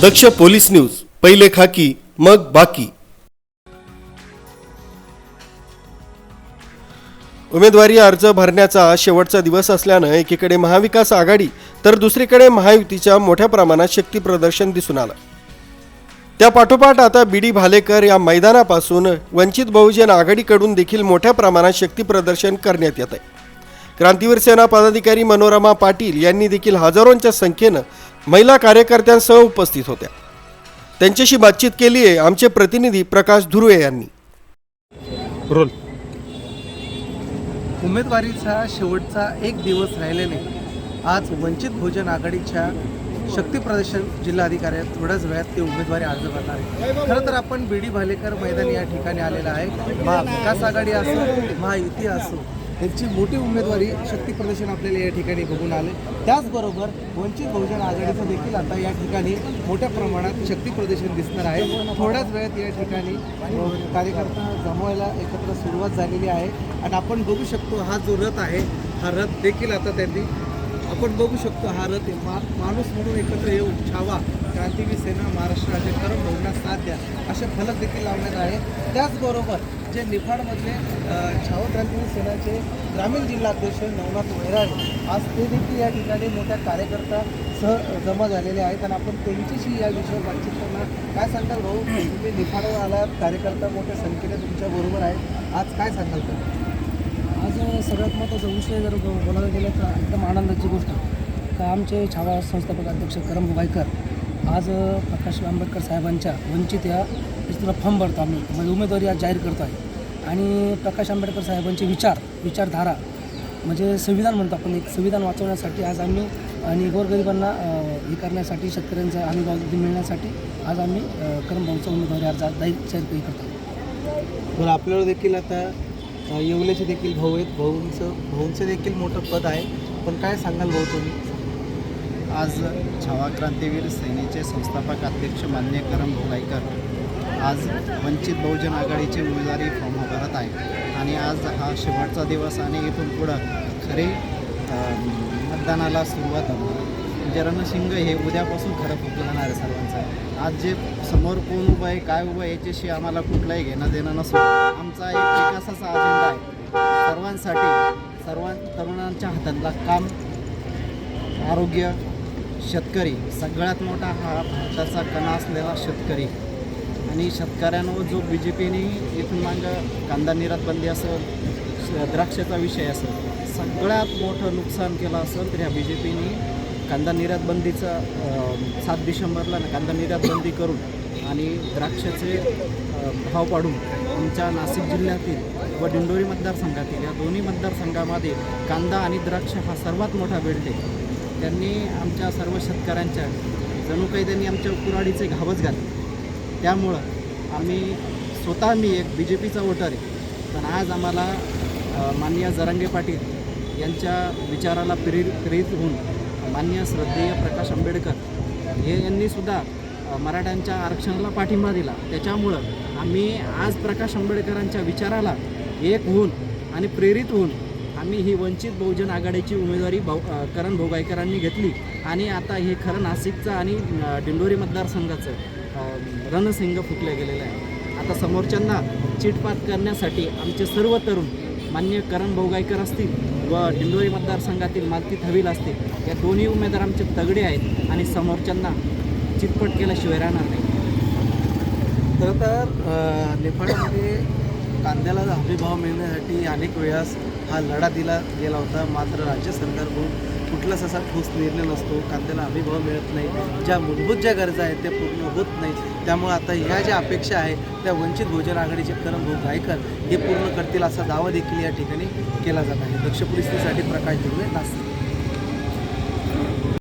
दक्ष police news पहिले खाकी मग बाकी. उमेदवारी अर्ज भरण्याचा शेवटचा दिवस असल्यानं एकीकडे महाविकास आघाडी तर दुसरीकडे महायुतीच्या मोठ्या प्रमाणात शक्ती प्रदर्शन दिसून आलं. त्या पाठोपाठ आता बी डी भालेकर या मैदानापासून वंचित बहुजन आघाडीकडून देखील मोठ्या प्रमाणात शक्ती प्रदर्शन करण्यात येत आहे क्रांतीवीर सेना पदाधिकारी मनोरमा पाटील यांनी देखील हजारोंच्या संख्येनं महिला कार्यकर्त्यांसह उपस्थित होत्या. त्यांच्याशी बातचीत केली आहे आमचे प्रतिनिधी प्रकाश धुर्वे यांनी. रोल. उमेदवारीचा शेवटचा एक दिवस राहिल्याने आज वंचित बहुजन आघाडीच्या शक्ती प्रदर्शन जिल्हाधिकाऱ्यात थोड्याच वेळात ते उमेदवारी अर्ज करणार आहे खरं तर आपण बी डी भालेकर मैदान या ठिकाणी आलेला आहे. महाविकास आघाडी असो महायुती असो त्यांची मोठी उमेदवारी शक्ती प्रदर्शन आपल्याला या ठिकाणी बघून आले. त्याचबरोबर वंचित बहुजन आघाडीचं देखील आता या ठिकाणी मोठ्या प्रमाणात शक्ती प्रदर्शन दिसणार आहे. थोड्याच वेळात या ठिकाणी कार्यकर्ता जमवायला एकत्र सुरुवात झालेली आहे. आणि आपण बघू शकतो हा जो रथ आहे हा रथ देखील आता त्यांनी आपण बघू शकतो हा रथ मा माणूस म्हणून एकत्र येऊन छावा क्रांतीवीर सेना महाराष्ट्र राज्य करम भवना साथ द्या असे फलक देखील लावण्यात आहे त्याचबरोबर जे निफाडमधले छाव छावा सेनाचे ग्रामीण जिल्हाध्यक्ष नवनाथ वैराग आज ते देखील या ठिकाणी मोठ्या कार्यकर्ता सह जमा झालेले आहेत आणि आपण त्यांच्याशी या विषयावर बातचीत करणार. काय सांगाल भाऊ? तुम्ही निफाडवर आलात कार्यकर्ता मोठ्या संख्येने तुमच्या बरोबर आहेत. आज काय सांगाल तुम्ही? आज सगळ्यात महत्त्वाचा विषय जर बोलायला गेलं तर एकदम आनंदाची गोष्ट. का आमचे छावा संस्थापक अध्यक्ष करम गायकर आज प्रकाश आंबेडकर साहेबांच्या वंचित या तिला फॉर्म भरतो आम्ही. म्हणजे उमेदवारी आज जाहीर करतो आहे. आणि प्रकाश आंबेडकर साहेबांचे विचार विचारधारा म्हणजे संविधान म्हणतो आपण एक संविधान वाचवण्यासाठी आज आम्ही आणि गोरगरिबांना हे करण्यासाठी शेतकऱ्यांचा अनुभव मिळण्यासाठी आज आम्ही अ, उमेदवारी अर्ज आज जाहीर जाहीर करतो बरं आपल्याला देखील आता येवल्याचे देखील भाऊ आहेत. भाऊंचं भाऊंचं देखील मोठं पद आहे. पण काय सांगाल भाऊ तुम्ही? आज छावा क्रांतीवीर सेनेचे संस्थापक अध्यक्ष मान्य करम भोलाईकर आज वंचित बहुजन आघाडीची उमेदवारी फॉर्म भरत आहे आणि आज हा शेवटचा दिवस आणि इथून पुढं खरी मतदानाला सुरुवात होणार. म्हणजे रणशिंग हे उद्यापासून खरं फुकलं आहे सर्वांचं. आज जे समोर कोण उभं आहे काय उभं आहे याच्याशी आम्हाला कुठलाही घेणं देणं नसून आमचा एक विकासाचा अजेंडा आहे. सर्वांसाठी सर्वां तरुणांच्या हातातला काम आरोग्य शेतकरी सगळ्यात मोठा हा भारताचा कणा असलेला शेतकरी. आणि शेतकऱ्यांवर जो बी जे पीने इथून मागं कांदा निर्यात बंदी असेल श- द्राक्षाचा विषय असेल सगळ्यात मोठं नुकसान केलं असेल तर ह्या बी जे पीने कांदा निर्यात बंदीचा सात डिसेंबरला ना कांदा निर्यात बंदी करून आणि द्राक्षाचे भाव पाडून आमच्या नाशिक जिल्ह्यातील व दिंडोरी मतदारसंघातील या दोन्ही मतदारसंघामध्ये कांदा आणि द्राक्ष हा सर्वात मोठा बेल्ट आहे त्यांनी आमच्या सर्व शेतकऱ्यांच्या जणू काही त्यांनी आमच्या कुराडीचे घावच घातले. त्यामुळं आम्ही स्वतः मी एक बी जे पीचा वोटर आहे. पण आज आम्हाला माननीय जरांगे पाटील यांच्या विचाराला प्रेरित प्रेरित होऊन माननीय श्रद्धेय प्रकाश आंबेडकर हे यांनीसुद्धा मराठ्यांच्या आरक्षणाला पाठिंबा दिला. त्याच्यामुळं आम्ही आज प्रकाश आंबेडकरांच्या विचाराला एक होऊन आणि प्रेरित होऊन आम्ही ही वंचित बहुजन आघाडीची उमेदवारी भाऊ करण भोगाईकरांनी घेतली. आणि आता हे खरं नाशिकचं आणि डिंडोरी दिंडोरी मतदारसंघाचं रणसिंग फुकलं गेलेलं आहे. आता समोरच्यांना चिटपात करण्यासाठी आमचे सर्व तरुण मान्य करण भोगाईकर असतील व दिंडोरी मतदारसंघातील मालती थवील असतील या दोन्ही उमेदवार आमचे तगडे आहेत आणि समोरच्यांना चितपट केल्याशिवाय राहणार नाही. तर नेपाळमध्ये कांद्याला कांद्याला हमीभाव मिळण्यासाठी अनेक वेळास हा लढा दिला गेला होता. मात्र राज्य सरकारकडून कुठलाच असा ठोस निर्णय नसतो. कांद्याला हमीभाव मिळत नाही. ज्या मूलभूत ज्या गरजा आहेत त्या पूर्ण होत नाही. त्यामुळे आता ह्या ज्या अपेक्षा आहे त्या वंचित बहुजन आघाडीचे करमभाऊ गायकर हे पूर्ण करतील असा दावा देखील या ठिकाणी केला जात आहे. दक्ष पोलिससाठी प्रकाश दुर्वे नाशिक.